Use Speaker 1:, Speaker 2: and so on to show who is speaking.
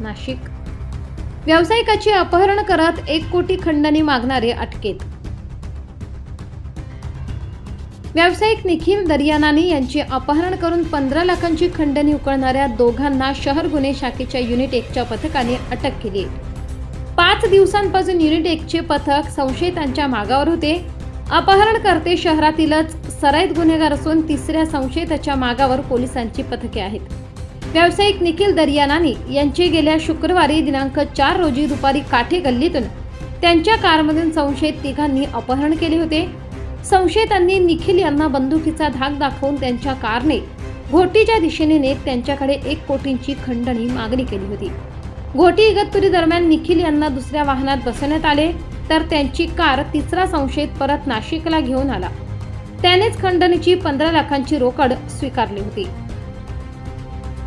Speaker 1: नाशिक. व्यावसायिकाचे अपहरण करत एक कोटी खंडणी मागणारे अटकेत. व्यावसायिक निखिल दर्यानानी यांचे अपहरण करून पंधरा लाखांची खंडणी उकळणाऱ्या दोघांना शहर गुन्हे शाखेच्या युनिट एकच्या पथकाने अटक केली. पाच दिवसांपासून युनिट एकचे पथक संशयितांच्या मागावर होते. अपहरणकर्ते शहरातीलच सराईत गुन्हेगार असून तिसऱ्या संशयिताच्या मागावर पोलिसांची पथके आहेत. व्यावसायिक निखिल दर्यानानी यांचे गेल्या शुक्रवारी दिनांक चार रोजी दुपारी काठे गल्लीतून त्यांच्या कारमधून संशयित तिघांनी अपहरण केले होते. संशयितांनी निखिल यांना बंदुकीचा धाक दाखवून त्यांच्या कारने घोटीच्या दिशेने नेत त्यांच्याकडे एक कोटींची खंडणी मागणी केली होती. घोटी इगतपुरी दरम्यान निखिल यांना दुसऱ्या वाहनात बसवण्यात आले तर त्यांची कार तिसरा संशयित परत नाशिकला घेऊन आला. त्यानेच खंडणीची पंधरा लाखांची रोकड स्वीकारली होती.